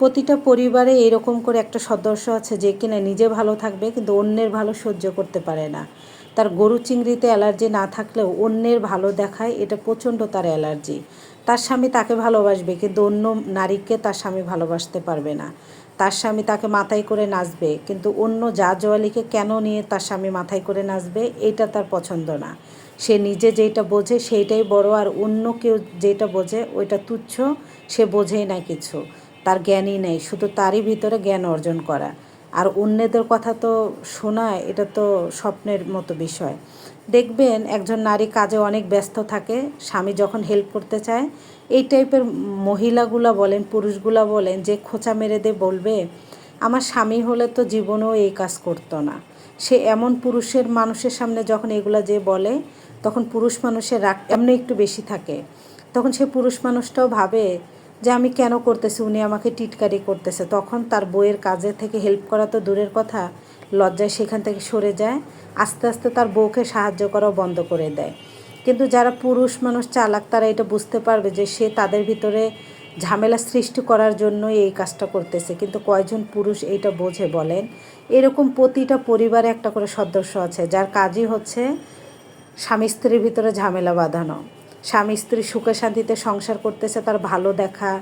প্রতিটা পরিবারে এরকম করে একটা সদস্য আছে যে কিনা নিজে ভালো থাকবে, কিন্তু অন্যের ভালো সহ্য করতে পারে না। তার গরু চিংড়িতে অ্যালার্জি না থাকলেও অন্যের ভালো দেখায়, এটা প্রচণ্ড তার অ্যালার্জি। তার স্বামী তাকে ভালোবাসবে, কিন্তু অন্য নারীকে তার স্বামী ভালোবাসতে পারবে না। তার স্বামী তাকে মাথায় করে নাচবে, কিন্তু অন্য যা জোয়ালিকে কেন নিয়ে তার স্বামী মাথায় করে নাচবে, এটা তার পছন্দ না। সে নিজে যেটা বোঝে, সেইটাই বড়, আর অন্য কেউ যেটা বোঝে, ওইটা তুচ্ছ, সে বোঝেই না কিছু। তার জ্ঞানই নেই, শুধু তারই ভিতরে জ্ঞান অর্জন করা। আর অন্যদের কথা তো শোনা, এটা তো স্বপ্নের মতো বিষয়। দেখবেন, একজন নারী কাজে অনেক ব্যস্ত থাকে, স্বামী যখন হেল্প করতে চায়, এই টাইপের মহিলাগুলা বলেন, পুরুষগুলা বলেন, যে খোঁচা মেরে দে বলবে, আমার স্বামী হলে তো জীবনেও এই কাজ করতো না। সে এমন পুরুষের মানুষের সামনে যখন এগুলা যে বলে, তখন পুরুষ মানুষের রাগ এমনি একটু বেশি থাকে। তখন সে পুরুষ মানুষটাও ভাবে যে আমি কেন করতেছি, উনি আমাকে টিটকারি করতেছে। তখন তার বইয়ের কাজে থেকে হেল্প করা তো দূরের কথা, লজ্জায় সেখান থেকে সরে যায়, আস্তে আস্তে তার বউকে সাহায্য করাও বন্ধ করে দেয়। কিন্তু যারা পুরুষ মানুষ চালাক, তারা এটা বুঝতে পারবে যে সে তাদের ভিতরে ঝামেলা সৃষ্টি করার জন্যই এই কাজটা করতেছে। কিন্তু কয়জন পুরুষ এইটা বোঝে বলেন? এরকম প্রতিটা পরিবারে একটা করে সদস্য আছে, যার কাজই হচ্ছে স্বামী স্ত্রীর ভিতরে ঝামেলা বাঁধানো। স্বামী স্ত্রী সুখে শান্তিতে সংসার করতেছে, তার ভালো দেখা,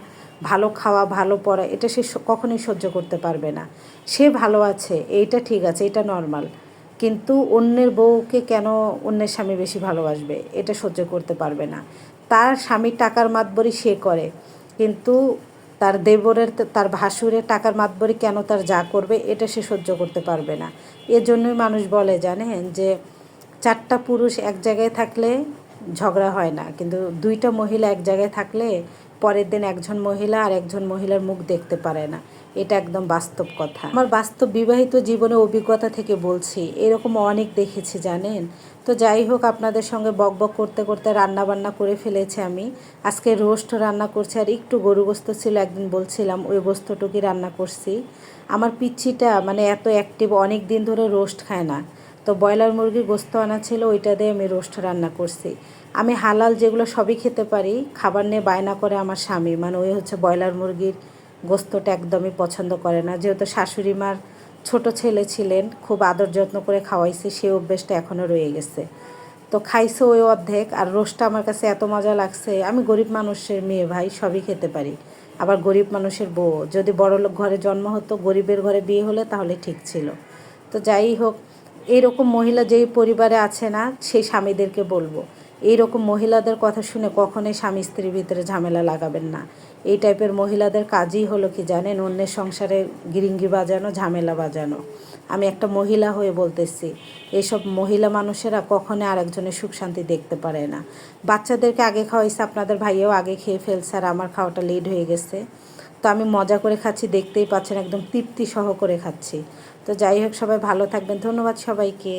ভালো খাওয়া, ভালো পড়া, এটা সে কখনোই সহ্য করতে পারবে না। সে ভালো আছে, এইটা ঠিক আছে, এটা নর্মাল কিন্তু অন্যের বউকে কেন অন্যের স্বামী বেশি ভালোবাসবে? এটা সহ্য করতে পারবে না। তার স্বামীর টাকার মাতবরি সে করে, কিন্তু তার দেবরের তার ভাসুরের টাকার মাতবরি কেন তার যা করবে, এটা সে সহ্য করতে পারবে না। এজন্যই মানুষ বলে, জানেন, যে চারটা পুরুষ এক জায়গায় থাকলে ঝগড়া হয় না। কিন্তু দুইটা মহিলা এক জায়গায় থাকলে পরের দিন একজন মহিলা আর একজন মহিলার মুখ দেখতে পারে না। এটা একদম বাস্তব কথা। আমার বাস্তব বিবাহিত জীবনে অভিজ্ঞতা থেকে বলছি, এরকম অনেক দেখেছি, জানেন? তো যাই হোক, আপনাদের সঙ্গে বক বক করতে করতে রান্না বান্না করে ফেলেছি আমি। আজকে রোস্ট রান্না করছি, আর একটু গরু গোস্ত ছিল, একদিন বলছিলাম ওই গোস্তটুকুই রান্না করছি। আমার পিচ্ছিটা মানে এত অ্যাক্টিভ অনেক দিন ধরে রোস্ট খায় না। তো ব্রয়লার মুরগির গোস্ত আনা ছিল, ওইটা দিয়ে আমি রোস্ট রান্না করছি। আমি হালাল যেগুলো সবই খেতে পারি, খাবার নিয়ে বায়না করে আমার স্বামী। মানে ওই হচ্ছে ব্রয়লার মুরগির গোস্তটা একদমই পছন্দ করে না। যেহেতু শাশুড়ি মার ছোট ছেলে ছিলেন, খুব আদর যত্ন করে খাওয়াইছি সেই অভ্যেসটা এখনও রয়ে গেছে। তো খাইছে ওই অর্ধেক, আর রোস্টটা আমার কাছে এত মজা লাগছে। আমি গরিব মানুষের মেয়ে ভাই, সবই খেতে পারি। আবার গরিব মানুষের বউ। যদি বড়লোক ঘরে জন্ম হতো, গরিবের ঘরে বিয়ে হলে তাহলে ঠিক ছিল। তো যাই হোক এইরকম মহিলা যেই পরিবারে আছে না, সেই স্বামীদেরকে বলব। এইরকম মহিলাদের কথা শুনে কখনোই স্বামী স্ত্রীর ভিতরে ঝামেলা লাগাবেন না। এই টাইপের মহিলাদের কাজই হলো কি জানেন? অন্যের সংসারে গিরিঙ্গি বাজানো, ঝামেলা বাজানো। আমি একটা মহিলা হয়ে বলতেছি এইসব মহিলা মানুষেরা কখনো আরেকজনের সুখ শান্তি দেখতে পারে না। বাচ্চাদেরকে আগে খাওয়াইছে, আপনাদের ভাইয়াও আগে খেয়ে ফেলছে আর আমার খাওয়াটা লেট হয়ে গেছে। তো আমি মজা করে খাচ্ছি, দেখতেই পাচ্ছেন, একদম তৃপ্তি সহ করে খাচ্ছি। তো যাই হোক সবাই ভালো থাকবেন। ধন্যবাদ সবাইকে।